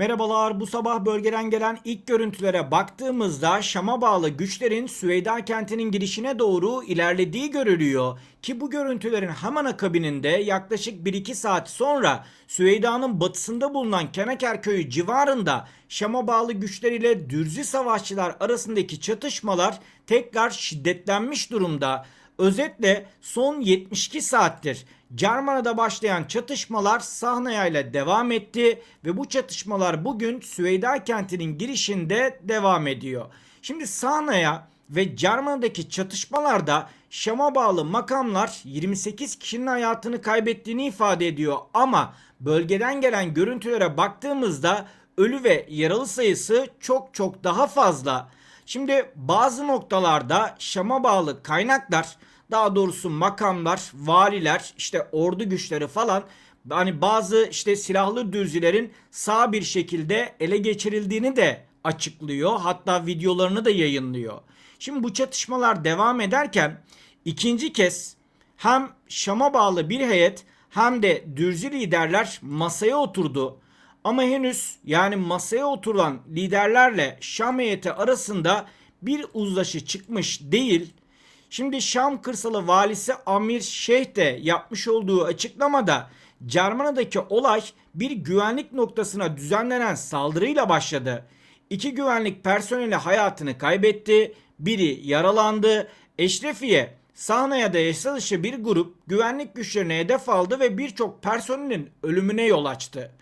Merhabalar bu sabah bölgeden gelen ilk görüntülere baktığımızda Şam'a bağlı güçlerin Süveyda kentinin girişine doğru ilerlediği görülüyor. Ki bu görüntülerin hemen akabininde yaklaşık 1-2 saat sonra Süveyda'nın batısında bulunan Kenaker köyü civarında Şam'a bağlı güçler ile Dürzi savaşçılar arasındaki çatışmalar tekrar şiddetlenmiş durumda. Özetle son 72 saattir Cermana'da başlayan çatışmalar Sahnaya ile devam etti ve bu çatışmalar bugün Süveyda kentinin girişinde devam ediyor. Şimdi Sahnaya ve Cermana'daki çatışmalarda Şam'a bağlı makamlar 28 kişinin hayatını kaybettiğini ifade ediyor ama bölgeden gelen görüntülere baktığımızda ölü ve yaralı sayısı çok çok daha fazla. Şimdi bazı noktalarda Şam'a bağlı kaynaklar daha doğrusu makamlar, valiler, işte ordu güçleri falan hani bazı işte silahlı düzcilerin sağ bir şekilde ele geçirildiğini de açıklıyor. Hatta videolarını da yayınlıyor. Şimdi bu çatışmalar devam ederken ikinci kez hem Şam'a bağlı bir heyet hem de Dürzi liderler masaya oturdu. Ama henüz yani masaya oturulan liderlerle Şam heyeti arasında bir uzlaşı çıkmış değil. Şimdi Şam kırsalı valisi Amir Şeyh de yapmış olduğu açıklamada Cermana'daki olay bir güvenlik noktasına düzenlenen saldırıyla başladı. İki güvenlik personeli hayatını kaybetti, biri yaralandı. Eşrefiye Sahnaya da yasa dışı bir grup güvenlik güçlerine hedef aldı ve birçok personelin ölümüne yol açtı.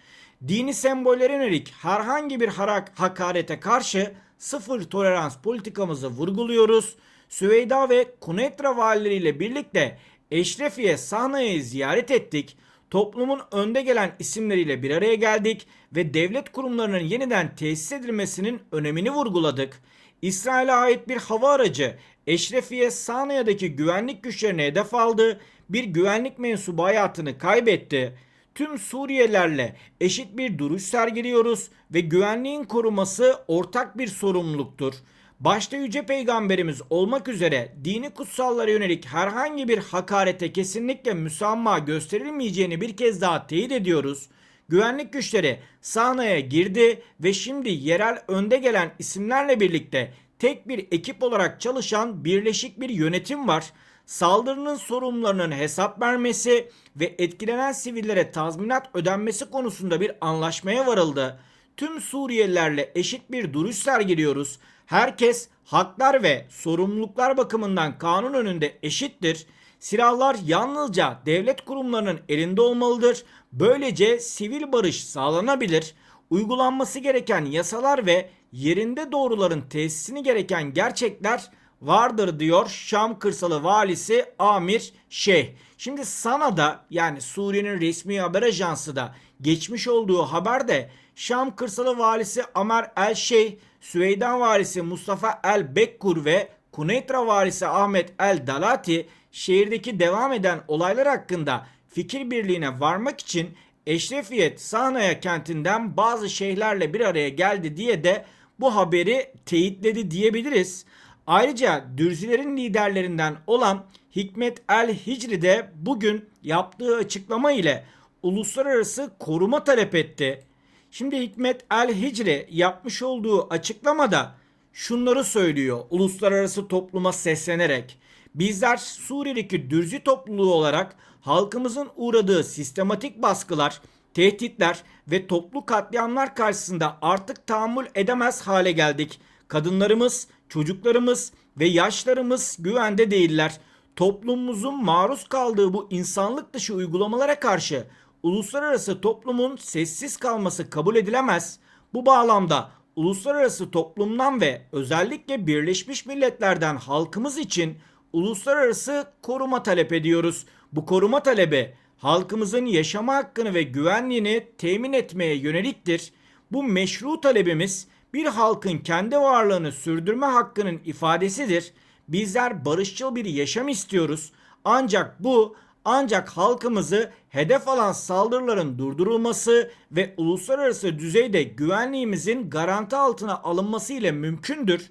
Dini sembollere yönelik herhangi bir hakarete karşı sıfır tolerans politikamızı vurguluyoruz. Süveyda ve Kunetra valileriyle birlikte Eşrefiye Sahnaya'yı ziyaret ettik. Toplumun önde gelen isimleriyle bir araya geldik ve devlet kurumlarının yeniden tesis edilmesinin önemini vurguladık. İsrail'e ait bir hava aracı Eşrefiye Sanaya'daki güvenlik güçlerine hedef aldı. Bir güvenlik mensubu hayatını kaybetti. Tüm Suriyelilerle eşit bir duruş sergiliyoruz ve güvenliğin koruması ortak bir sorumluluktur. Başta Yüce Peygamberimiz olmak üzere dini kutsallara yönelik herhangi bir hakarete kesinlikle müsamaha gösterilmeyeceğini bir kez daha teyit ediyoruz. Güvenlik güçleri sahnaya girdi ve şimdi yerel önde gelen isimlerle birlikte tek bir ekip olarak çalışan birleşik bir yönetim var. Saldırının sorumlularının hesap vermesi ve etkilenen sivillere tazminat ödenmesi konusunda bir anlaşmaya varıldı. Tüm Suriyelilerle eşit bir duruş sergiliyoruz. Herkes haklar ve sorumluluklar bakımından kanun önünde eşittir. Silahlar yalnızca devlet kurumlarının elinde olmalıdır. Böylece sivil barış sağlanabilir. Uygulanması gereken yasalar ve yerinde doğruların tesisini gereken gerçekler vardır diyor Şam kırsalı valisi Amir Şeyh. Şimdi Sana'da yani Suriye'nin resmi haber ajansı da geçmiş olduğu haberde Şam kırsalı valisi Amer El Şeyh, Süveydan valisi Mustafa El Bekkur ve Kuneytra valisi Ahmet El Dalati şehirdeki devam eden olaylar hakkında fikir birliğine varmak için Eşrefiyet Sanaya kentinden bazı şeyhlerle bir araya geldi diye de bu haberi teyitledi diyebiliriz. Ayrıca Dürzilerin liderlerinden olan Hikmet El Hicri de bugün yaptığı açıklama ile uluslararası koruma talep etti. Şimdi Hikmet El Hicri yapmış olduğu açıklamada şunları söylüyor uluslararası topluma seslenerek. Bizler Suriye'deki Dürzi topluluğu olarak halkımızın uğradığı sistematik baskılar, tehditler ve toplu katliamlar karşısında artık tahammül edemez hale geldik. Kadınlarımız, çocuklarımız ve yaşlarımız güvende değiller. Toplumumuzun maruz kaldığı bu insanlık dışı uygulamalara karşı uluslararası toplumun sessiz kalması kabul edilemez. Bu bağlamda uluslararası toplumdan ve özellikle Birleşmiş Milletler'den halkımız için uluslararası koruma talep ediyoruz. Bu koruma talebi halkımızın yaşama hakkını ve güvenliğini temin etmeye yöneliktir. Bu meşru talebimiz bir halkın kendi varlığını sürdürme hakkının ifadesidir. Bizler barışçıl bir yaşam istiyoruz. Ancak bu ancak halkımızı hedef alan saldırıların durdurulması ve uluslararası düzeyde güvenliğimizin garanti altına alınması ile mümkündür.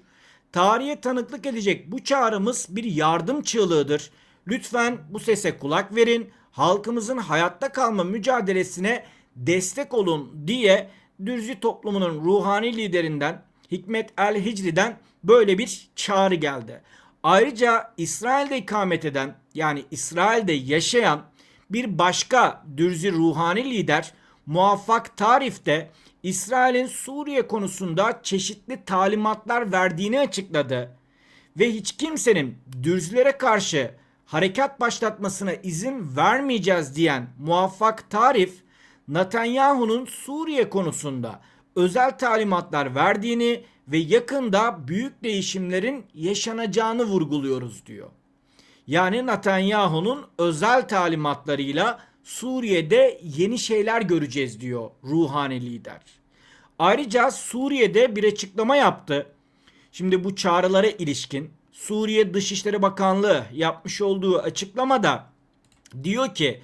Tarihe tanıklık edecek bu çağrımız bir yardım çığlığıdır. Lütfen bu sese kulak verin. Halkımızın hayatta kalma mücadelesine destek olun diye Dürzi toplumunun ruhani liderinden Hikmet el Hicri'den böyle bir çağrı geldi. Ayrıca İsrail'de ikamet eden yani İsrail'de yaşayan bir başka Dürzi ruhani lider Muvaffak Tarif de İsrail'in Suriye konusunda çeşitli talimatlar verdiğini açıkladı ve hiç kimsenin Dürzilere karşı harekat başlatmasına izin vermeyeceğiz diyen muvaffak tarif Netanyahu'nun Suriye konusunda özel talimatlar verdiğini ve yakında büyük değişimlerin yaşanacağını vurguluyoruz diyor. Yani Netanyahu'nun özel talimatlarıyla Suriye'de yeni şeyler göreceğiz diyor ruhani lider. Ayrıca Suriye'de bir açıklama yaptı. Şimdi bu çağrılara ilişkin Suriye Dışişleri Bakanlığı yapmış olduğu açıklamada diyor ki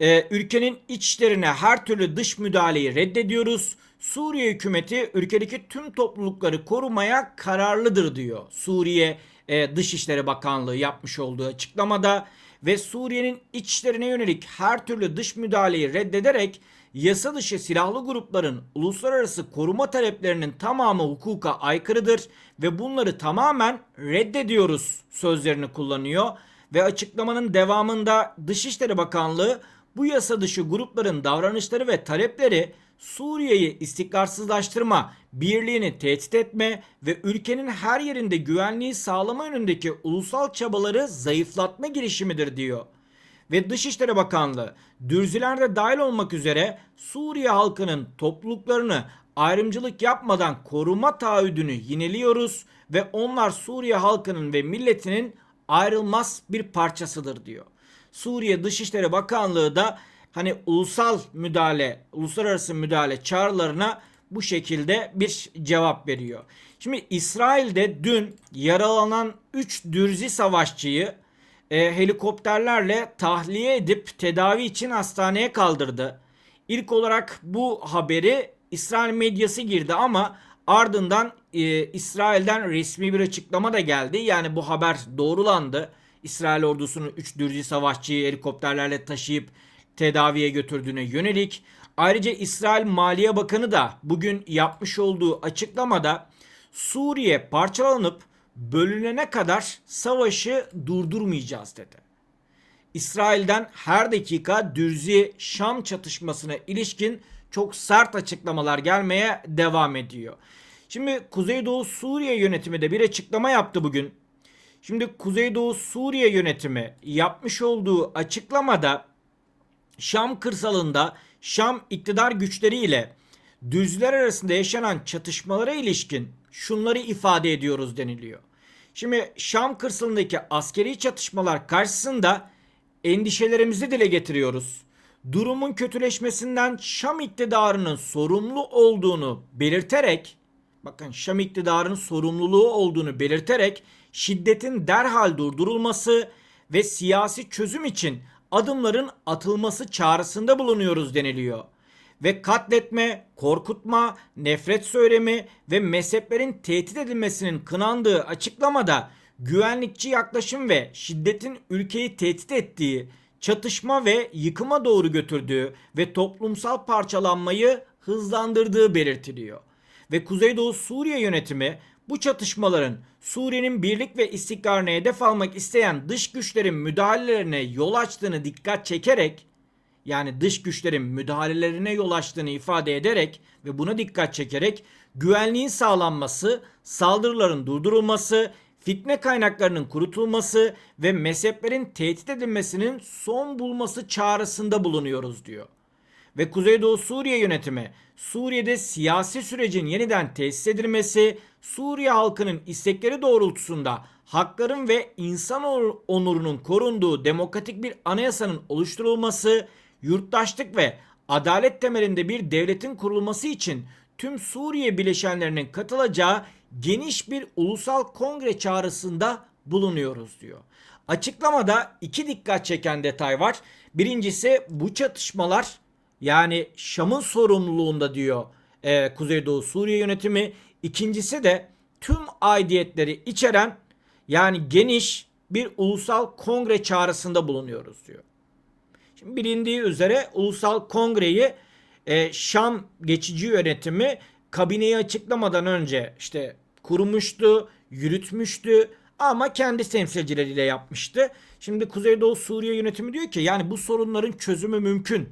e, ülkenin içlerine her türlü dış müdahaleyi reddediyoruz. Suriye hükümeti ülkedeki tüm toplulukları korumaya kararlıdır diyor. Suriye e, Dışişleri Bakanlığı yapmış olduğu açıklamada ve Suriye'nin içlerine yönelik her türlü dış müdahaleyi reddederek yasa dışı silahlı grupların uluslararası koruma taleplerinin tamamı hukuka aykırıdır ve bunları tamamen reddediyoruz sözlerini kullanıyor ve açıklamanın devamında Dışişleri Bakanlığı bu yasa dışı grupların davranışları ve talepleri Suriye'yi istikrarsızlaştırma, birliğini tehdit etme ve ülkenin her yerinde güvenliği sağlama yönündeki ulusal çabaları zayıflatma girişimidir diyor. Ve Dışişleri Bakanlığı, Dürziler de dahil olmak üzere Suriye halkının topluluklarını ayrımcılık yapmadan koruma taahhüdünü yineliyoruz ve onlar Suriye halkının ve milletinin ayrılmaz bir parçasıdır diyor. Suriye Dışişleri Bakanlığı da hani ulusal müdahale, uluslararası müdahale çağrılarına bu şekilde bir cevap veriyor. Şimdi İsrail'de dün yaralanan 3 Dürzi savaşçıyı e, helikopterlerle tahliye edip tedavi için hastaneye kaldırdı. İlk olarak bu haberi İsrail medyası girdi ama ardından e, İsrail'den resmi bir açıklama da geldi. Yani bu haber doğrulandı. İsrail ordusunun 3 Dürzi savaşçıyı helikopterlerle taşıyıp tedaviye götürdüğüne yönelik. Ayrıca İsrail Maliye Bakanı da bugün yapmış olduğu açıklamada Suriye parçalanıp bölünene kadar savaşı durdurmayacağız dedi. İsrail'den her dakika Dürzi Şam çatışmasına ilişkin çok sert açıklamalar gelmeye devam ediyor. Şimdi Kuzeydoğu Suriye yönetimi de bir açıklama yaptı bugün. Şimdi Kuzeydoğu Suriye yönetimi yapmış olduğu açıklamada Şam kırsalında Şam iktidar güçleriyle düzler arasında yaşanan çatışmalara ilişkin şunları ifade ediyoruz deniliyor. Şimdi Şam kırsalındaki askeri çatışmalar karşısında endişelerimizi dile getiriyoruz. Durumun kötüleşmesinden Şam iktidarının sorumlu olduğunu belirterek bakın Şam iktidarının sorumluluğu olduğunu belirterek şiddetin derhal durdurulması ve siyasi çözüm için adımların atılması çağrısında bulunuyoruz deniliyor. Ve katletme, korkutma, nefret söylemi ve mezheplerin tehdit edilmesinin kınandığı açıklamada güvenlikçi yaklaşım ve şiddetin ülkeyi tehdit ettiği, çatışma ve yıkıma doğru götürdüğü ve toplumsal parçalanmayı hızlandırdığı belirtiliyor. Ve Kuzeydoğu Suriye yönetimi bu çatışmaların Suriye'nin birlik ve istikrarını hedef almak isteyen dış güçlerin müdahalelerine yol açtığını dikkat çekerek yani dış güçlerin müdahalelerine yol açtığını ifade ederek ve buna dikkat çekerek güvenliğin sağlanması, saldırıların durdurulması, fitne kaynaklarının kurutulması ve mezheplerin tehdit edilmesinin son bulması çağrısında bulunuyoruz diyor ve Kuzeydoğu Suriye yönetimi Suriye'de siyasi sürecin yeniden tesis edilmesi, Suriye halkının istekleri doğrultusunda hakların ve insan onurunun korunduğu demokratik bir anayasanın oluşturulması, yurttaşlık ve adalet temelinde bir devletin kurulması için tüm Suriye bileşenlerinin katılacağı geniş bir ulusal kongre çağrısında bulunuyoruz diyor. Açıklamada iki dikkat çeken detay var. Birincisi bu çatışmalar yani Şam'ın sorumluluğunda diyor e, Kuzeydoğu Suriye yönetimi. İkincisi de tüm aidiyetleri içeren yani geniş bir ulusal kongre çağrısında bulunuyoruz diyor. Şimdi bilindiği üzere ulusal kongreyi e, Şam geçici yönetimi kabineyi açıklamadan önce işte kurmuştu, yürütmüştü ama kendi temsilcileriyle yapmıştı. Şimdi Kuzeydoğu Suriye yönetimi diyor ki yani bu sorunların çözümü mümkün.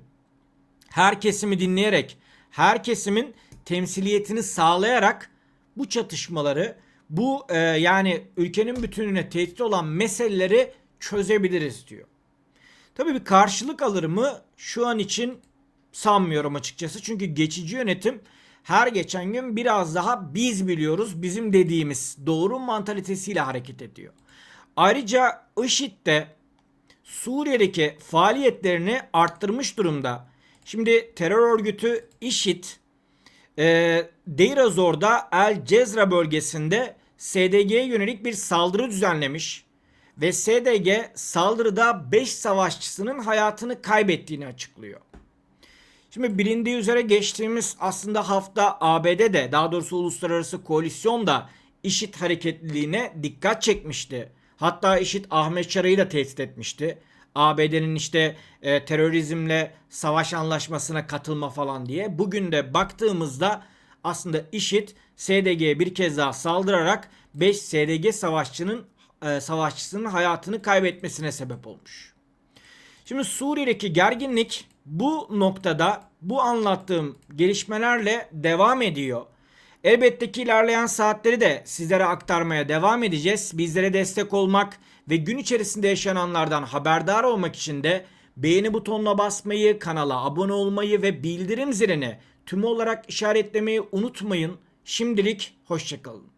Her kesimi dinleyerek, her kesimin temsiliyetini sağlayarak bu çatışmaları, bu e, yani ülkenin bütününe tehdit olan meseleleri çözebiliriz diyor. Tabii bir karşılık alır mı? Şu an için sanmıyorum açıkçası. Çünkü geçici yönetim her geçen gün biraz daha biz biliyoruz, bizim dediğimiz doğru mantalitesiyle hareket ediyor. Ayrıca IŞİD de Suriye'deki faaliyetlerini arttırmış durumda. Şimdi terör örgütü IŞİD e, Deir ez-Zor'da El Cezra bölgesinde SDG'ye yönelik bir saldırı düzenlemiş ve SDG saldırıda 5 savaşçısının hayatını kaybettiğini açıklıyor. Şimdi bilindiği üzere geçtiğimiz aslında hafta ABD'de daha doğrusu uluslararası koalisyon da IŞİD hareketliliğine dikkat çekmişti. Hatta IŞİD Ahmet Şara'yı da tehdit etmişti. ABD'nin işte e, terörizmle savaş anlaşmasına katılma falan diye. Bugün de baktığımızda aslında IŞİD SDG'ye bir kez daha saldırarak 5 SDG savaşçının e, savaşçısının hayatını kaybetmesine sebep olmuş. Şimdi Suriye'deki gerginlik bu noktada bu anlattığım gelişmelerle devam ediyor. Elbette ki ilerleyen saatleri de sizlere aktarmaya devam edeceğiz. Bizlere destek olmak ve gün içerisinde yaşananlardan haberdar olmak için de beğeni butonuna basmayı, kanala abone olmayı ve bildirim zilini tüm olarak işaretlemeyi unutmayın. Şimdilik hoşçakalın.